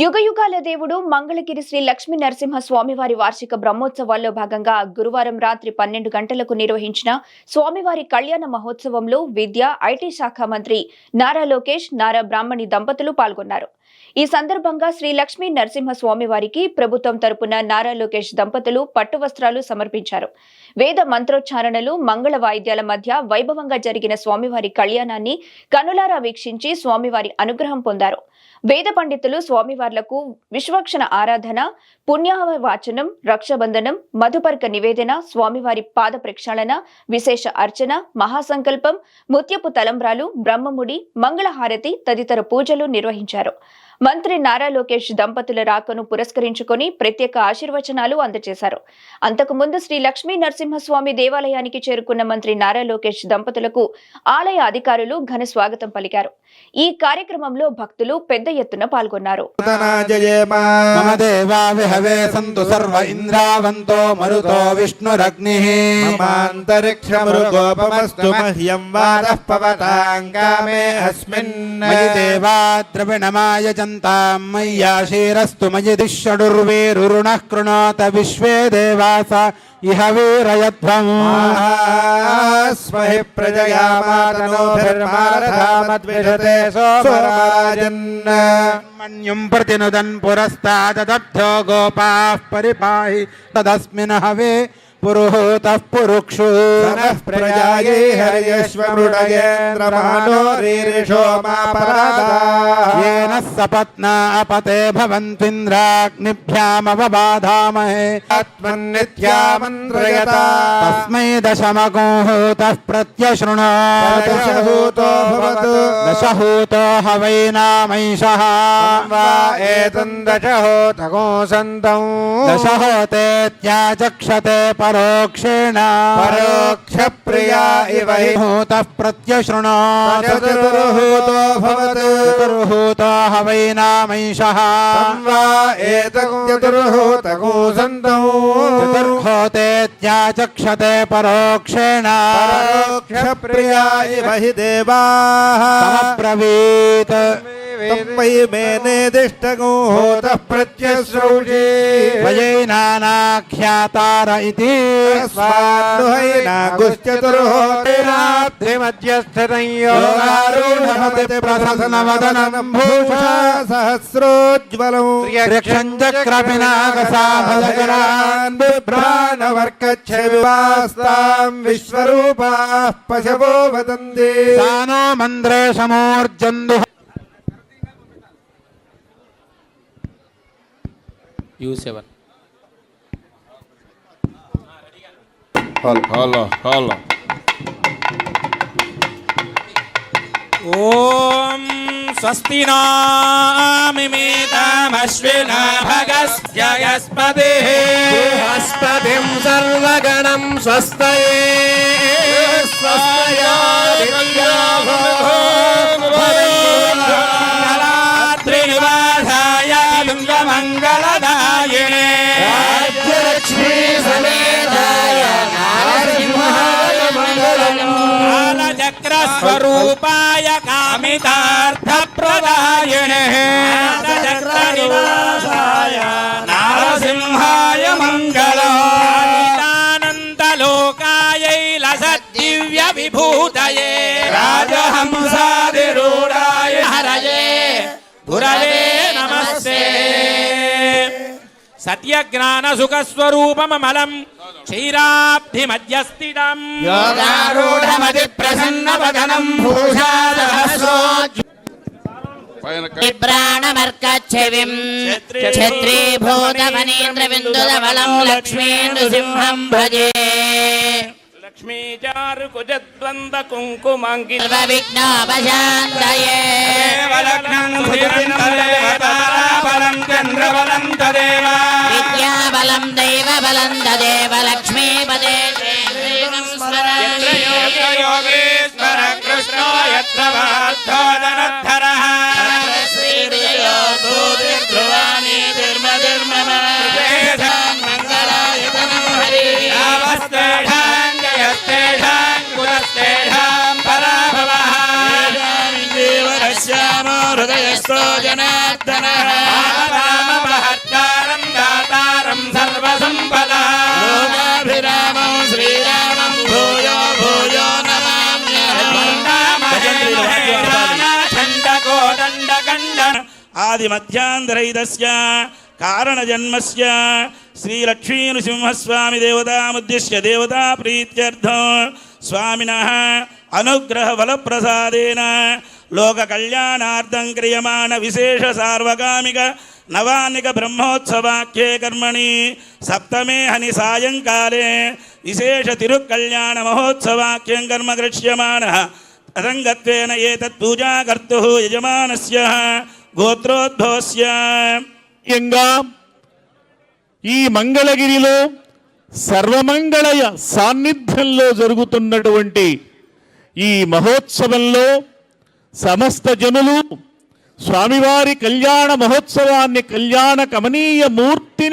యుగయుగాల దేవుడు మంగళగిరి శ్రీ లక్ష్మీ నరసింహ స్వామివారి వార్షిక బ్రహ్మోత్సవాల్లో భాగంగా గురువారం రాత్రి పన్నెండు గంటలకు నిర్వహించిన స్వామివారి కళ్యాణ మహోత్సవంలో విద్య ఐటీ శాఖ మంత్రి నారా లోకేష్ నారా బ్రాహ్మణి దంపతులు పాల్గొన్నారు. ఈ సందర్భంగా శ్రీ లక్ష్మీ నరసింహ స్వామివారికి ప్రభుత్వం తరపున నారా లోకేష్ దంపతులు పట్టు వస్త్రాలు సమర్పించారు. వేద మంత్రోచ్చారణలు మంగళ వాయిద్యాల మధ్య వైభవంగా జరిగిన స్వామివారి కళ్యాణాన్ని కనులారా వీక్షించి స్వామివారి అనుగ్రహం పొందారు. వేద పండితులు స్వామివార్లకు విశ్వక్షణ ఆరాధన పుణ్యావ వాచనం రక్షబంధనం మధుపర్క నివేదన స్వామివారి పాద ప్రక్షాళన విశేష అర్చన మహాసంకల్పం ముత్యపు తలంబ్రాలు బ్రహ్మముడి మంగళహారతి తదితర పూజలు నిర్వహించారు. మంత్రి నారా లోకేష్ దంపతుల రాకను పురస్కరించుకొని ప్రత్యేక ఆశీర్వచనాలు అందజేశారు. అంతకుముందు శ్రీ లక్ష్మీ నరసింహస్వామి దేవాలయానికి చేరుకున్న మంత్రి నారా లోకేష్ దంపతులకు ఆలయ అధికారులు ఘన స్వాగతం పలికారు. ఈ కార్యక్రమంలో భక్తులు పెద్ద ఎత్తున పాల్గొన్నారు. విష్ణురగ్ని. मह्यं वादः पवताङ्गामे अस्मिन् मयि देवा द्रविणमाय जन्तां मय्याशीरस्तु मयि दिष्षडुर्वीरुरुणः कृणोत विश्वे देवास इह वीरयध्वम् स्महि प्रजया मातनोभिर्मारथामद्विषते सोमराजन् मन्युम् प्रतिनुदन् पुरस्ताददभ्यो गोपाः परिपाहि तदस्मिन् हवे पुरुहूतः पुरुक्षु प्रजायै हर्यश्वमृडयेन्द्रमानो रीरिषो येन सपत्ना अपते भवन्त्विन्द्राग्निभ्यामवबाधामहे आत्मन्नित्यामन्त्रयता तस्मै दशमगोहूतः प्रत्यशृणो दशहूतो भवतु। दशहूतो ह वै नामैषः वा एतन्दशहोतको सन्तौ दशहोतेत्याचक्षते परोक्षेण। परोक्ष प्रिया इव हूतः प्रत्यशृणोतुर्हूतो भवतु। चतुर्हूतो हवै नामैषः। वा एतचतुर्हूतको सन्तौ। चतुर्होतेत्याचक्षते परोक्षेण। परोक्ष प्रिया इव हि देवाः। प्रवीत तं वै मेनेदिष्टको होतः प्रत्यश्रौषे वयैनानाख्यातार इति योगारूढमतिप्रसन्नवदनं भूषा सहस्रोज्ज्वलम् त्र्यक्षञ्चक्रपिनाकसाफलकरान् बिभ्राणवर्कच्छविवास्तां विश्वरूपाः पशवो वदन्ति सानो मन्द्रे समूर्जन्दुः యూ సెవెన్. హలో హలో ఓం స్వస్తి నామిమేతామశ్విన భగస్యస్పదే బృహస్పతిం సర్వగణం స్వస్తయే త్రినివాసాయ కాలచక్రస్వరూపాయ కామితార్థప్రదాయినే చక్రనివాసాయ నారసింహాయ మంగళానందలోకాయై లసద్దివ్య విభూతయే రాజహంసాదిరూఢాయ హరయే గురవే నమస్తే సత్యజ్ఞాన సుఖస్వరూపమలం క్షీరాబ్ధి మధ్యస్థితం యోగారూఢమతి ప్రసన్న వదనం ప్రాణమర్కచ్చవిం ఛత్రీభూతమనీంద్రవిందుదవలం లక్ష్మీంద్రసింహం భజే లక్ష్మీచారు కుజద్వంద కుంకుమంకి తదేవా విద్యాబలం దైవబలం తదేవ లక్ష్మీపదే యోగేశ్వర కృష్ణో యత్ర పరాభవః హృదయస్థో జనార్దన ఆదిమధ్యాంధ్రైదస్య కారణజన్మస్య శ్రీలక్ష్మీనృసింహస్వామి దేవతాముద్దిశ్య దేవతా ప్రీత్యర్థం స్వామిన అనుగ్రహ ఫలప్రసాదేన లోక కళ్యాణార్థం క్రియమాణ విశేష సార్వకామిక నవానిక బ్రహ్మోత్సవాఖ్యే కర్మణి సప్తమే హని సాయంకాలే విశేష తిరుకళ్యాణ మహోత్సవాఖ్యం కర్మ గృక్ష్యమాణ అసంగత్వేన ఏతత్ పూజాకర్తు యజమానస్య గోత్రోద్భవస్య ముఖ్యంగా ఈ మంగళగిరిలో సర్వమంగళయ సాన్నిధ్యంలో జరుగుతున్నటువంటి ఈ మహోత్సవంలో సమస్త జనులు స్వామివారి కళ్యాణ మహోత్సవాన్ని కళ్యాణ కమనీయ మూర్తిని